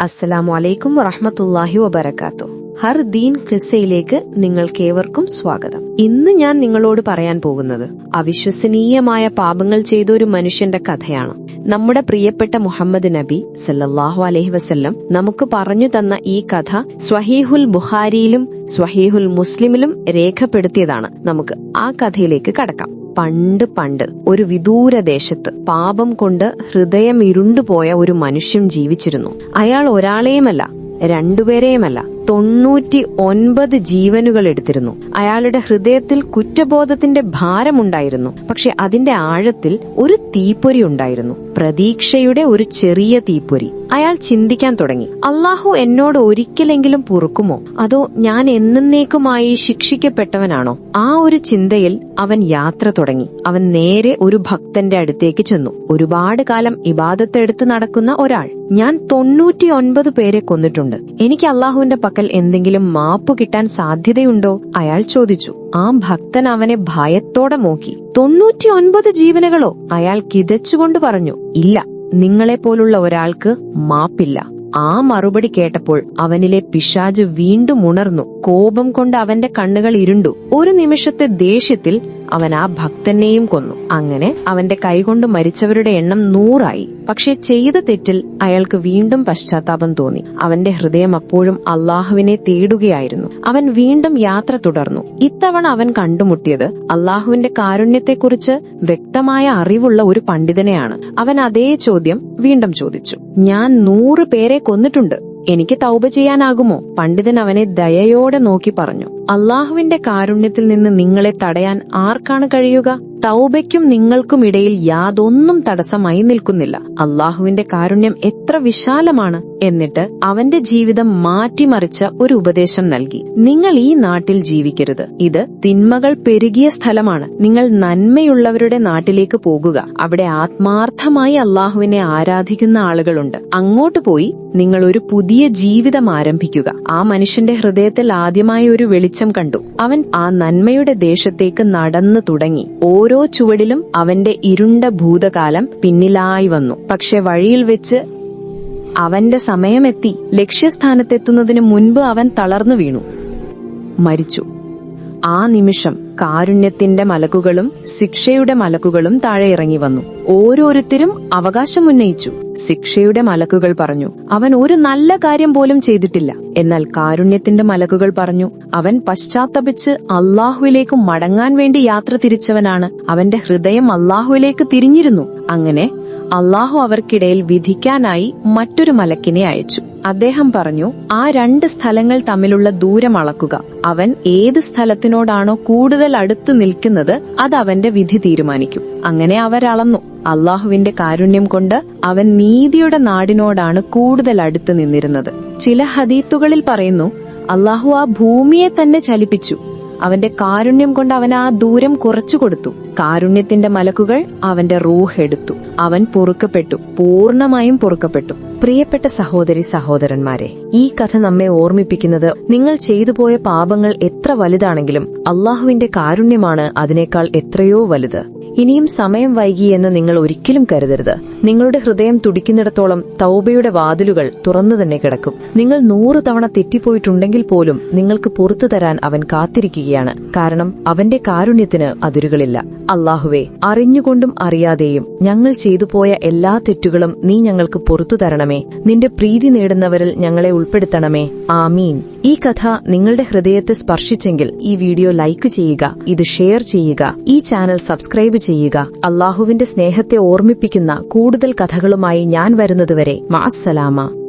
അസ്സലാമു അലൈക്കും വറഹമത്തല്ലാഹി വബർക്കാത്തു ഹർ ദീൻ ഖിസ്സയിലേക്ക് നിങ്ങൾക്കേവർക്കും സ്വാഗതം. ഇന്ന് ഞാൻ നിങ്ങളോട് പറയാൻ പോകുന്നത് അവിശ്വസനീയമായ പാപങ്ങൾ ചെയ്ത ഒരു മനുഷ്യന്റെ കഥയാണ്. നമ്മുടെ പ്രിയപ്പെട്ട മുഹമ്മദ് നബി സല്ലാഹു അലഹി വസ്ല്ലം നമുക്ക് പറഞ്ഞു തന്ന ഈ കഥ സ്വഹീഹുൽ ബുഹാരിയിലും സ്വഹീഹുൽ മുസ്ലിമിലും രേഖപ്പെടുത്തിയതാണ്. നമുക്ക് ആ കഥയിലേക്ക് കടക്കാം. പണ്ട് പണ്ട് ഒരു വിദൂര ദേശത്ത് പാപം കൊണ്ട് ഹൃദയം ഇരുണ്ടുപോയ ഒരു മനുഷ്യൻ ജീവിച്ചിരുന്നു. അയാൾ ഒരാളെയുമല്ല രണ്ടുപേരെയുമല്ല തൊണ്ണൂറ്റി ഒൻപത് ജീവനുകൾ എടുത്തിരുന്നു. അയാളുടെ ഹൃദയത്തിൽ കുറ്റബോധത്തിന്റെ ഭാരമുണ്ടായിരുന്നു. പക്ഷെ അതിന്റെ ആഴത്തിൽ ഒരു തീപ്പൊരി ഉണ്ടായിരുന്നു. പ്രതീക്ഷയുടെ ഒരു ചെറിയ തീപ്പൊരി. അയാൾ ചിന്തിക്കാൻ തുടങ്ങി. അള്ളാഹു എന്നോട് ഒരിക്കലെങ്കിലും പൊറുക്കുമോ? അതോ ഞാൻ എന്നേക്കുമായി ശിക്ഷിക്കപ്പെട്ടവനാണോ? ആ ഒരു ചിന്തയിൽ അവൻ യാത്ര തുടങ്ങി. അവൻ നേരെ ഒരു ഭക്തന്റെ അടുത്തേക്ക് ചെന്നു. ഒരുപാട് കാലം ഇബാദത്തെടുത്ത് നടക്കുന്ന ഒരാൾ. ഞാൻ തൊണ്ണൂറ്റി ഒൻപത് പേരെ കൊന്നിട്ടുണ്ട്. എനിക്ക് അള്ളാഹുവിന്റെ പക്കൽ എന്തെങ്കിലും മാപ്പ് കിട്ടാൻ സാധ്യതയുണ്ടോ? അയാൾ ചോദിച്ചു. ആ ഭക്തൻ അവനെ ഭയത്തോടെ നോക്കി. തൊണ്ണൂറ്റി ഒൻപത് ജീവനുകളോ അയാൾ കിതച്ചുകൊണ്ട് പറഞ്ഞു ഇല്ല നിങ്ങളെപ്പോലുള്ള ഒരാൾക്ക് മാപ്പില്ല. ആ മറുപടി കേട്ടപ്പോൾ അവനിലെ പിശാജ് വീണ്ടും ഉണർന്നു. കോപം കൊണ്ട് അവന്റെ കണ്ണുകൾ ഇരുണ്ടു. ഒരു നിമിഷത്തെ ദേഷ്യത്തിൽ അവൻ ആ ഭക്തനെയും കൊന്നു. അങ്ങനെ അവന്റെ കൈകൊണ്ട് മരിച്ചവരുടെ എണ്ണം നൂറായി. പക്ഷെ ചെയ്ത തെറ്റിൽ അയാൾക്ക് വീണ്ടും പശ്ചാത്താപം തോന്നി. അവന്റെ ഹൃദയം അപ്പോഴും അള്ളാഹുവിനെ തേടുകയായിരുന്നു. അവൻ വീണ്ടും യാത്ര തുടർന്നു. ഇത്തവണ അവൻ കണ്ടുമുട്ടിയത് അള്ളാഹുവിന്റെ കാരുണ്യത്തെക്കുറിച്ച് വ്യക്തമായ അറിവുള്ള ഒരു പണ്ഡിതനെയാണ്. അവൻ അതേ ചോദ്യം വീണ്ടും ചോദിച്ചു. ഞാൻ നൂറ് പേരെ കൊന്നിട്ടുണ്ട്. എനിക്ക് തൗബ ചെയ്യാനാകുമോ? പണ്ഡിതൻ അവനെ ദയയോടെ നോക്കി പറഞ്ഞു. അള്ളാഹുവിന്റെ കാരുണ്യത്തിൽ നിന്ന് നിങ്ങളെ തടയാൻ ആർക്കാണ് കഴിയുക? തൗബയ്ക്കും നിങ്ങൾക്കും ഇടയിൽ യാതൊന്നും തടസ്സമായി നിൽക്കുന്നില്ല. അള്ളാഹുവിന്റെ കാരുണ്യം എത്ര വിശാലമാണ്. എന്നിട്ട് അവന്റെ ജീവിതം മാറ്റിമറിച്ച ഒരു ഉപദേശം നൽകി. നിങ്ങൾ ഈ നാട്ടിൽ ജീവിക്കരുത്. ഇത് തിന്മകൾ പെരുകിയ സ്ഥലമാണ്. നിങ്ങൾ നന്മയുള്ളവരുടെ നാട്ടിലേക്ക് പോകുക. അവിടെ ആത്മാർത്ഥമായി അള്ളാഹുവിനെ ആരാധിക്കുന്ന ആളുകളുണ്ട്. അങ്ങോട്ട് പോയി നിങ്ങൾ ഒരു പുതിയ ജീവിതം ആരംഭിക്കുക. ആ മനുഷ്യന്റെ ഹൃദയത്തിൽ ആദ്യമായ ഒരു വെളിച്ചം കണ്ടു. അവൻ ആ നന്മയുടെ ദേശത്തേക്ക് നടന്നു തുടങ്ങി. ഓരോ ചുവടിലും അവന്റെ ഇരുണ്ട ഭൂതകാലം പിന്നിലായി വന്നു. പക്ഷെ വഴിയിൽ വെച്ച് അവന്റെ സമയമെത്തി. ലക്ഷ്യസ്ഥാനത്തെത്തുന്നതിന് മുൻപ് അവൻ തളർന്നു വീണു. മരിച്ചു. ആ നിമിഷം കാരുണ്യത്തിന്റെ മലക്കുകളും ശിക്ഷയുടെ മലക്കുകളും താഴെ ഇറങ്ങി വന്നു. ഓരോരുത്തരും അവകാശം ഉന്നയിച്ചു. ശിക്ഷയുടെ മലക്കുകൾ പറഞ്ഞു അവൻ ഒരു നല്ല കാര്യം പോലും ചെയ്തിട്ടില്ല. എന്നാൽ കാരുണ്യത്തിന്റെ മലക്കുകൾ പറഞ്ഞു അവൻ പശ്ചാത്തപിച്ച് അള്ളാഹുവിലേക്ക് മടങ്ങാൻ വേണ്ടി യാത്ര തിരിച്ചവനാണ്. അവന്റെ ഹൃദയം അള്ളാഹുവിലേക്ക് തിരിഞ്ഞിരുന്നു. അങ്ങനെ അള്ളാഹു അവർക്കിടയിൽ വിധിക്കാനായി മറ്റൊരു മലക്കിനെ അയച്ചു. അദ്ദേഹം പറഞ്ഞു ആ രണ്ട് സ്ഥലങ്ങൾ തമ്മിലുള്ള ദൂരം അളക്കുക. അവൻ ഏത് സ്ഥലത്തിനോടാണോ കൂടുതൽ അടുത്ത് നിൽക്കുന്നത് അത് അവന്റെ വിധി തീരുമാനിക്കും. അങ്ങനെ അവരളന്നു അള്ളാഹുവിന്റെ കാരുണ്യം കൊണ്ട് അവൻ നീതിയുടെ നാടിനോടാണ് കൂടുതൽ അടുത്ത് നിന്നിരുന്നത്. ചില ഹദീത്തുകളിൽ പറയുന്നു അള്ളാഹു ആ ഭൂമിയെ തന്നെ ചലിപ്പിച്ചു. അവന്റെ കാരുണ്യം കൊണ്ട് അവൻ ആ ദൂരം കുറച്ചു കൊടുത്തു. കാരുണ്യത്തിന്റെ മലക്കുകൾ അവന്റെ റൂഹ് എടുത്തു. അവൻ പൊറുക്കപ്പെട്ടു. പൂർണമായും പൊറുക്കപ്പെട്ടു. പ്രിയപ്പെട്ട സഹോദരി സഹോദരന്മാരെ ഈ കഥ നമ്മെ ഓർമ്മിപ്പിക്കുന്നത് നിങ്ങൾ ചെയ്തുപോയ പാപങ്ങൾ എത്ര വലുതാണെങ്കിലും അള്ളാഹുവിന്റെ കാരുണ്യമാണ് അതിനേക്കാൾ എത്രയോ വലുത്. ഇനിയും സമയം വൈകി എന്ന് നിങ്ങൾ ഒരിക്കലും കരുതരുത്. നിങ്ങളുടെ ഹൃദയം തുടിക്കുന്നിടത്തോളം തൗബയുടെ വാതിലുകൾ തുറന്നു തന്നെ കിടക്കും. നിങ്ങൾ നൂറ് തവണ തെറ്റിപ്പോയിട്ടുണ്ടെങ്കിൽ പോലും നിങ്ങൾക്ക് പുറത്തു തരാൻ അവൻ കാത്തിരിക്കുകയാണ്. കാരണം അവന്റെ കാരുണ്യത്തിന് അതിരുകളില്ല. അള്ളാഹുവെ അറിഞ്ഞുകൊണ്ടും അറിയാതെയും ഞങ്ങൾ ചെയ്തുപോയ എല്ലാ തെറ്റുകളും നീ ഞങ്ങൾക്ക് പുറത്തു തരണമേ. നിന്റെ പ്രീതി നേടുന്നവരിൽ ഞങ്ങളെ ഉൾപ്പെടുത്തണമേ. ആമീൻ. ഈ കഥ നിങ്ങളുടെ ഹൃദയത്തെ സ്പർശിച്ചെങ്കിൽ ഈ വീഡിയോ ലൈക്ക് ചെയ്യുക ഇത് ഷെയർ ചെയ്യുക ഈ ചാനൽ സബ്സ്ക്രൈബ് ചെയ്യുക. അള്ളാഹുവിന്റെ സ്നേഹത്തെ ഓർമ്മിപ്പിക്കുന്ന കൂടുതൽ കഥകളുമായി ഞാൻ വരുന്നതുവരെ മാസലാമ